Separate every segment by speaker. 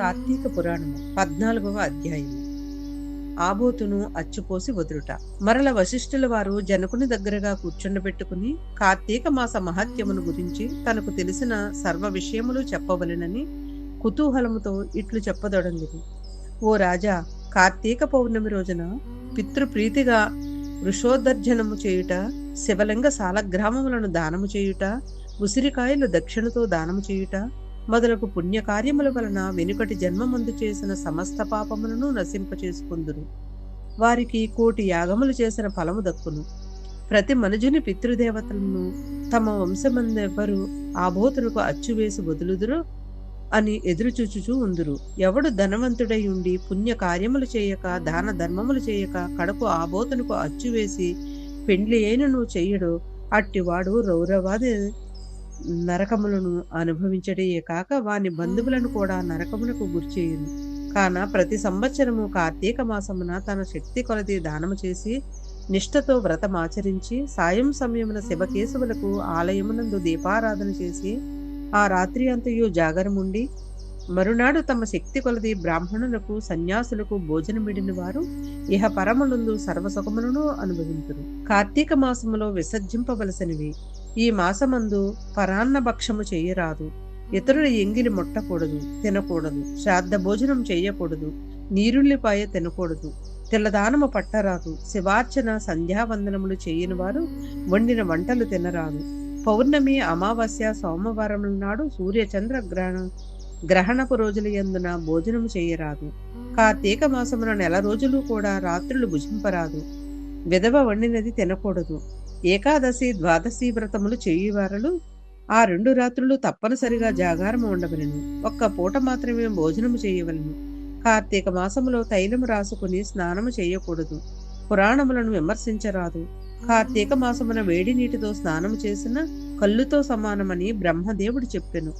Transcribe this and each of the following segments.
Speaker 1: కార్తీక పురాణము పద్నాలుగవ అధ్యాయము. ఆబోతును అచ్చుపోసి వదులుట. మరల వశిష్ఠుల వారు జనకుని దగ్గరగా కూర్చుండబెట్టుకుని కార్తీక మాస మహత్యమును గురించి తనకు తెలిసిన సర్వ విషయములు చెప్పవలెనని కుతూహలముతో ఇట్లు చెప్పదొడంగిరి. ఓ రాజా కార్తీక పౌర్ణమి రోజున పితృప్రీతిగా వృషోదర్జనము చేయుట శివలింగ సాలగ్రామములను దానము చేయుట ఉసిరికాయలు దక్షిణతో దానము చేయుట మొదలగు పుణ్యకార్యముల వలన వెనుకటి జన్మమందు చేసిన సమస్త పాపములను నశింపచేసుకుందురు. వారికి కోటి యాగములు చేసిన ఫలము దక్కును. ప్రతి మనుజుని పితృదేవతలను తమ వంశమందెవ్వరు ఆభూతులకు అచ్చువేసి వదులుదురు అని ఎదురుచూచుచూ ఉందురు. ఎవడు ధనవంతుడై ఉండి పుణ్య కార్యములు చేయక దాన ధర్మములు చేయక కడకు ఆబోతునకు అచ్చువేసి పెండ్లి అయినను చెయ్యడు అట్టివాడు రౌరవాది నరకములను అనుభవించడే కాక వాని బంధువులను కూడా నరకములకు గురిచేయును కాన ప్రతి సంవత్సరము కార్తీక మాసమున తన శక్తి కొలది దానము చేసి నిష్ఠతో వ్రతమాచరించి సాయం సమయమున శివకేశవులకు ఆలయమునందు దీపారాధన చేసి ఆ రాత్రి అంతయు జాగరముండి మరునాడు తమ శక్తి కొలది బ్రాహ్మణులకు సన్యాసులకు భోజనమిడిన వారు ఇహ పరమునందు సర్వసుఖములను అనుభవింతురు. కార్తీక మాసములో విసర్జింపవలసినవి ఈ మాసమందు పరాన్న భక్షము చేయరాదు. ఇతరుల ఎంగిలి ముట్టకూడదు తినకూడదు. శ్రాద్ధ భోజనం చేయకూడదు నీరుల్లిపాయ తినకూడదు. తెల్లదానము పట్టరాదు. శివార్చన సంధ్యావందనములు చేయని వారు వండిన వంటలు తినరాదు. పౌర్ణమి అమావాస్య సోమవారముల నాడు సూర్యచంద్ర గ్రహణ గ్రహణపు రోజుల ఎందున భోజనము చేయరాదు. కార్తీక మాసమున నెల రోజులు కూడా రాత్రులు భుజింపరాదు. విధవ వండినది తినకూడదు. ఏకాదశి ద్వాదశి వ్రతములు చేయువారలు ఆ రెండు రాత్రులు తప్పనిసరిగా జాగారము ఉండవలను. ఒక్క పూట మాత్రమే భోజనము చేయవలను. కార్తీక మాసములో తైలము రాసుకుని స్నానము చేయకూడదు. పురాణములను విమర్శించరాదు. కార్తీక మాసమున వేడి నీటితో స్నానము చేసిన కళ్ళుతో సమానమని బ్రహ్మదేవుడు చెప్పెను.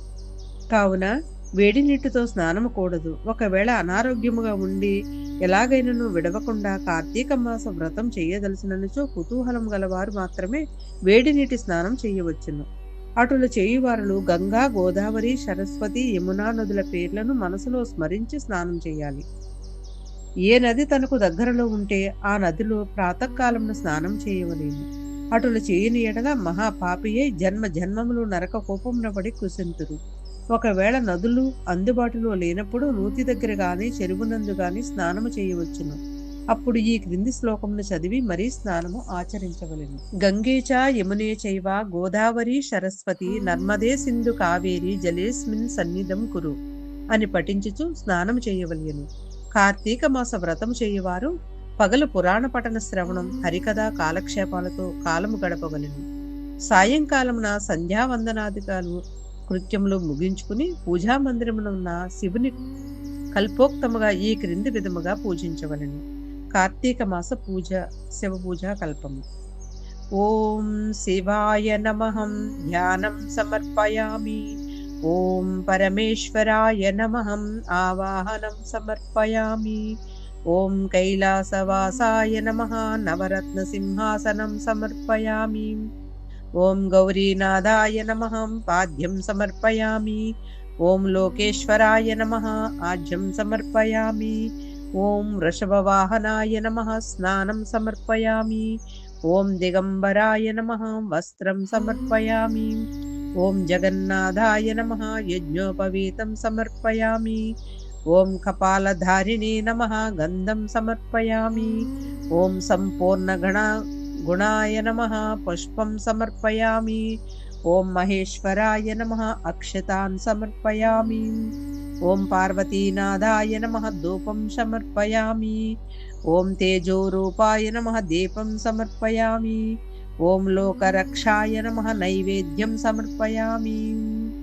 Speaker 1: కావున వేడి నీటితో స్నానము కూడదు. ఒకవేళ అనారోగ్యముగా ఉండి ఎలాగైనను విడవకుండా కార్తీక మాస వ్రతం చేయదలసినచో కుతూహలం గలవారు మాత్రమే వేడి నీటి స్నానం చేయవచ్చును. అటులు చేయువారులు గంగా గోదావరి సరస్వతి యమునా నదుల పేర్లను మనసులో స్మరించి స్నానం చేయాలి. ఏ నది తనకు దగ్గరలో ఉంటే ఆ నదిలో ప్రాతకాలంలో స్నానం చేయవలేము. అటులు చేయని ఎడల మహాపాపియే జన్మ జన్మములు నరక కోపంలో పడి కుసింతురు ఒకవేళ నదులు అందుబాటులో లేనప్పుడు నూతి దగ్గర గాని చెరువునందు గాని స్నానము చేయవచ్చును. అప్పుడు ఈ క్రింది శ్లోకమును చదివి మరీ స్నానము ఆచరించవలెను. గంగేచ యమునే చైవ గోదావరి సరస్వతి నర్మదే సింధు కావేరి జలేస్మిన్ సన్నిధం కురు అని పఠించుచు స్నానం చేయవలెను. కార్తీక మాస వ్రతం చేయవారు పగలు పురాణ పఠన శ్రవణం హరికథా కాలక్షేపాలతో కాలము గడపవలెను. సాయంకాలమున సంధ్యావందనాధికాలు కృత్యములు ముగించుకుని పూజా ఉన్న శివుని కల్పోక్తముగా ఈ క్రింది విధముగా పూజించవలను. కార్తీక మాస పూజ శివ పూజ కల్పము. ఓం శివాయ నమహం ధ్యానం సమర్పయామి. ఓం పరమేశ్వరాయ నమహం ఆవాహనం సమర్పయామి. ఓం కైలాసవాసాయ నమః నవరత్న సింహాసనం సమర్పయామి. ఓం గౌరీనాథాయ నమ. పాద్యం సమర్పయామి. ఓం లోకేశ్వరాయ నమ. ఆజ్యం సమర్పయామి. ఓం వృషభవాహనాయ నమ. స్నానం సమర్పయామి. ఓం దిగంబరాయ నమ. వస్త్రం సమర్పయామి. ఓం జగన్నాథాయ నమ. యజ్ఞోపవీతం సమర్పయామి. ఓం కపాలధారిణే నమ. గంధం సమర్పయామి. ఓం సంపూర్ణగణ గుణాయ నమ పుష్పం సమర్పయామి. ఓం మహేశ్వరాయ నమ అక్షతాన్ సమర్పయామి. ఓం పార్వతీనాథాయ నమ ధూపం సమర్పయామి. ఓం తేజోరూపాయ నమ దీపం సమర్పయామి. ఓం లోకరక్షాయ నమ నైవేద్యం సమర్పయామి.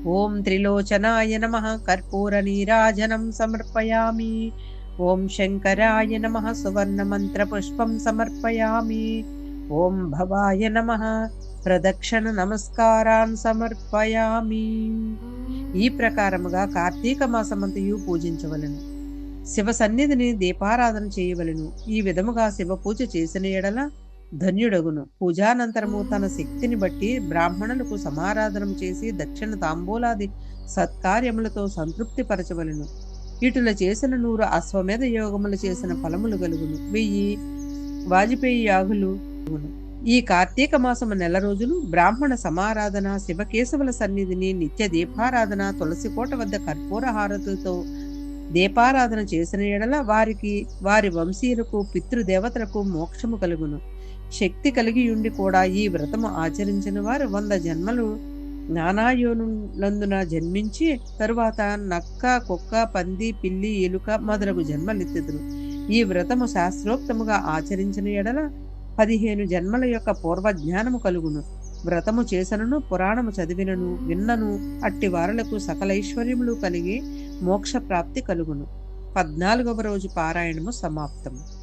Speaker 1: ఓం త్రిలోచనాయ నమ కర్పూర నీరాజనం సమర్పయామి. ఓం శంకరాయ నమ సువర్ణమంత్రపుష్పం సమర్పయామి. ఓం భవాయ నమ. ప్రదక్షిణ నమస్కారాన్ సమర్పయామి. ఈ ప్రకారముగా కార్తీక మాసమంతయు పూజించవలను. శివ సన్నిధిని దీపారాధన చేయవలను. ఈ విధముగా శివ పూజ చేసిన ఎడల ధన్యుడగును. పూజానంతరము తన శక్తిని బట్టి బ్రాహ్మణులకు సమారాధనం చేసి దక్షిణ తాంబూలాది సత్కార్యములతో సంతృప్తి పరచవలను ఇటుల చేసిన నూరు అశ్వమేధ యోగములు చేసిన ఫలములు కలుగును. వెయ్యి వాజపేయి యాగులు ఈ కార్తీక మాసము నెల రోజులు బ్రాహ్మణ సమారాధన శివకేశవుల సన్నిధిని నిత్య దీపారాధన తులసి కోట వద్ద కర్పూర హారతులతో దీపారాధన చేసిన ఎడల వారికి వారి వంశీయులకు పితృదేవతలకు మోక్షము కలుగును. శక్తి కలిగి ఉండి కూడా ఈ వ్రతము ఆచరించిన వారు వంద జన్మలు నానాయోనులందున జన్మించి తరువాత నక్క కుక్క పంది పిల్లి ఎలుక మొదలగు జన్మలెత్తెదురు. ఈ వ్రతము శాస్త్రోక్తముగా ఆచరించిన ఎడల పదిహేను జన్మల యొక్క పూర్వజ్ఞానము కలుగును. వ్రతము చేసనను పురాణము చదివినను విన్నను అట్టి వారలకు సకలైశ్వర్యములు కలిగి మోక్ష ప్రాప్తి కలుగును. పద్నాలుగవ రోజు పారాయణము సమాప్తము.